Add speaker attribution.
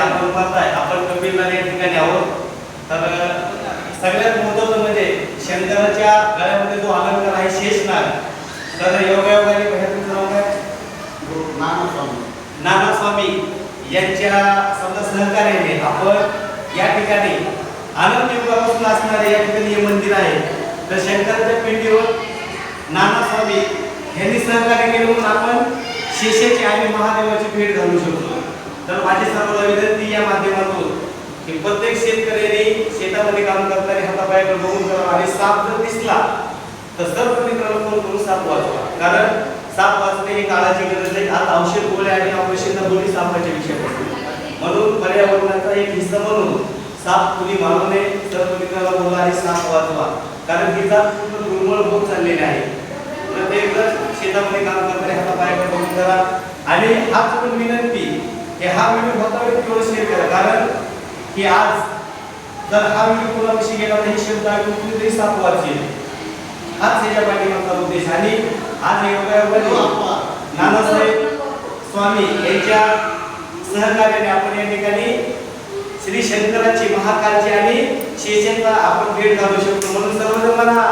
Speaker 1: आपण पाहताय आपण कपिलला या ठिकाणी आहोत. तर सगळ्यात म्हणजे शंकराच्या गळ्यामध्ये जो अलंकार आहे शेषनाग. तर योगायोगाने भैया तुमचं नाव काय? नाना स्वामी यांच्या समजा सहकार्याने आपण या ठिकाणी आनंद युगापासून असणारे या ठिकाणी हे मंदिर आहे. तर शंकराच्या पिंडीवर नाना स्वामी यांनी सहकार्य केले म्हणून आपण शेषाची आणि महादेवाची भेट घालू शकतो. तर माझी सर्व विनंती या माध्यमातून की प्रत्येक शेतकऱ्यांनी शेतामध्ये काम करताना हातापायाकडे बघून करावं आणि साप जर दिसला तर सर्व मित्रांना फोन करून साप वाचवा. कारण साप वाचणे ही काळाची गरज आहे. आज औषध गोळ्या आणि औषध गोळी सापाचे विषय पडतो म्हणून पर्यावरणाचा एक हिस्सा म्हणून साप कुणी मारू नये सर्व मित्रांना बोला आणि साप वाचवा. कारण की जात पूर्ण दुर्मळ होत चाललेली आहे. प्रत्येक शेतामध्ये काम करणारे हातापायाकडे बघून करा. आणि हाच पण विनंती हे हा व्हिडिओ होता तेवढं शेअर करा कारण की आज जर हा व्हिडिओ कोणापाशी गेला नाही शब्द ऐकून तुम्ही तरी सात वाचेल हाच याच्या पाठीमागचा उद्देश. आणि आज योगायोगाने नानासाहेब स्वामी यांच्या सहकार्याने आपण या ठिकाणी श्री शंकराची महाकालची आणि शेषांचा आपण भेट घालू शकतो. म्हणून सर्वजण म्हणा